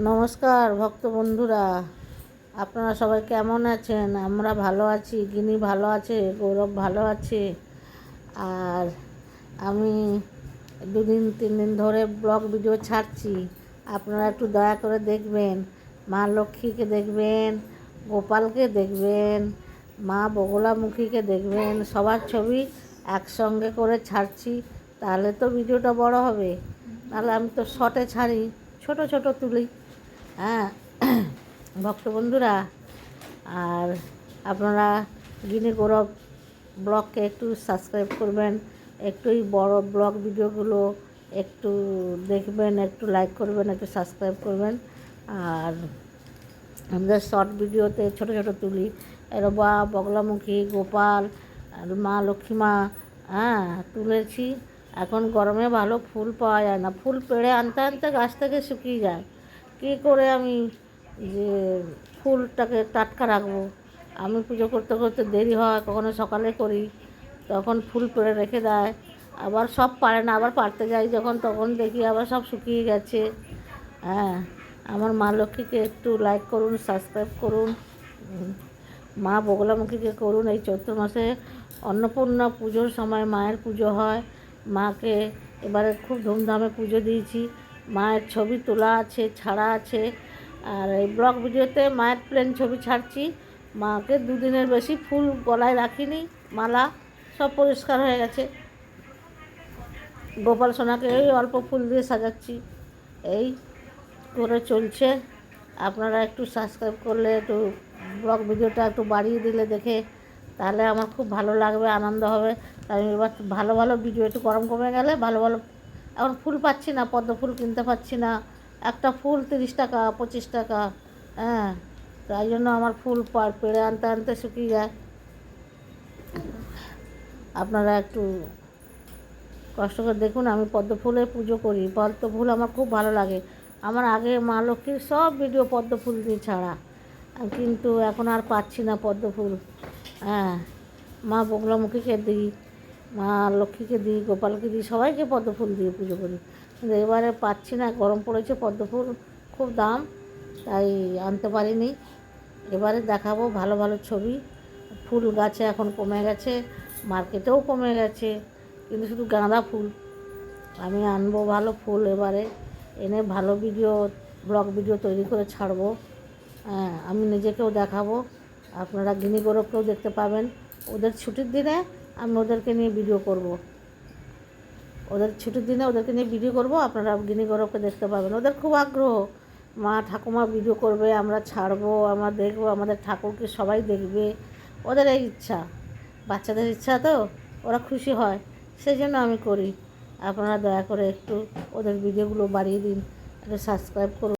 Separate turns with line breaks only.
নমস্কার, ভক্ত বন্ধুরা। আপনারা সবাই কেমন আছেন? আমরা ভালো আছি, গিনি ভালো আছে, গৌরব ভালো আছে। আর আমি দুদিন তিন দিন ধরে ব্লগ ভিডিও ছাড়ছি। আপনারা একটু দয়া করে দেখবেন। মা লক্ষ্মীকে দেখবেন, গোপালকে দেখবেন, মা বগলামুখীকে দেখবেন। সবার ছবি একসঙ্গে করে ছাড়ছি, তাহলে তো ভিডিওটা বড় হবে। নাহলে আমি তো শর্টে ছাড়ি। ছোট ছোট তুলি। হ্যাঁ ভক্ত বন্ধুরা, আর আপনারা গিনি গৌরব ব্লগকে একটু সাবস্ক্রাইব করবেন, একটু এই বড় ব্লগ ভিডিওগুলো একটু দেখবেন, একটু লাইক করবেন, একটু সাবস্ক্রাইব করবেন। আর আমাদের শর্ট ভিডিওতে ছোট ছোট তুলি, এরবা, বগলামুখী, গোপাল মা লক্ষ্মীমা হ্যাঁ তুলেছি। এখন গরমে ভালো ফুল পাওয়া যায় না। ফুল পেড়ে আনতে আনতে গাছ থেকে শুকিয়ে যায়। কী করে আমি যে ফুলটাকে টাটকা রাখব? আমি পুজো করতে করতে দেরি হয়, কখনো সকালে করি, তখন ফুল পেড়ে রেখে দেয়। আবার সব পারে না, আবার পারতে যাই যখন, তখন দেখি আবার সব শুকিয়ে গেছে। হ্যাঁ আমার মা লক্ষ্মীকে একটু লাইক করুন সাবস্ক্রাইব করুন। মা বগলামুখীকে করুন। এই চৈত্র মাসে অন্নপূর্ণা পুজোর সময় মায়ের পুজো হয়। মাকে এবারে খুব ধুমধামে পুজো দিয়েছি। মায়ের ছবি তোলা আছে, ছাড়া আছে। আর এই ব্লগ ভিডিওতে মায়ের প্লেন ছবি ছাড়ছি। মাকে দুদিনের বেশি ফুল গলায় রাখিনি, মালা সব পরিষ্কার হয়ে গেছে। গোপাল সোনাকে এই অল্প ফুল দিয়ে সাজাচ্ছি। এই করে চলছে। আপনারা একটু সাবস্ক্রাইব করলে একটু ব্লগ ভিডিওটা একটু বাড়িয়ে দিলে দেখে তাহলে আমার খুব ভালো লাগবে, আনন্দ হবে। আমি এবার ভালো ভালো ভিডিও একটু গরম কমে গেলে ভালো ভালো, এখন ফুল পাচ্ছি না, পদ্ম ফুল কিনতে পাচ্ছি না। একটা ফুল তিরিশ টাকা, পঁচিশ টাকা হ্যাঁ। তাই জন্য আমার ফুল পেড়ে আনতে আনতে শুকিয়ে যায়। আপনারা একটু কষ্ট করে দেখুন, আমি পদ্ম ফুলের পুজো করি। পদ্ম ফুল আমার খুব ভালো লাগে। আমার আগে মা লক্ষ্মীর সব ভিডিও পদ্ম ফুল দিয়ে ছাড়া। কিন্তু এখন আর পাচ্ছি না পদ্ম ফুল। হ্যাঁ মা বগলামুখীকে দিই, মা লক্ষ্মীকে দিই, গোপালকে দিই, সবাইকে পদ্ম ফুল দিয়ে পুজো করি। কিন্তু এবারে পাচ্ছি না, গরম পড়েছে পদ্ম ফুল খুব দাম, তাই আনতে পারিনি। এবারে দেখাবো ভালো ভালো ছবি। ফুল গাছে এখন কমে গেছে, মার্কেটেও কমে গেছে, কিন্তু শুধু গাঁদা ফুল। আমি আনব ভালো ফুল এবারে, এনে ভালো ভিডিও, ব্লগ ভিডিও তৈরি করে ছাড়বো। হ্যাঁ আমি নিজেকেও দেখাবো। আপনারা গিনি গৌরবকেও দেখতে পাবেন। ওদের ছুটির দিনে আমি ওদেরকে নিয়ে ভিডিও করব। ওদের ছুটির দিনে ওদেরকে নিয়ে ভিডিও করব, আপনারা গিনি গৌরবকে দেখতে পাবেন। ওদের খুব আগ্রহ। মা ঠাকুমা ভিডিও করবে, আমরা ছাড়বো, আমরা দেখব, আমাদের ঠাকুরকে সবাই দেখবে। ওদের এই ইচ্ছা। বাচ্চাদের ইচ্ছা তো, ওরা খুশি হয়। সেই জন্য আমি করি। আপনারা দয়া করে একটু ওদের ভিডিওগুলো বাড়িয়ে দিন, একটু সাবস্ক্রাইব করুন।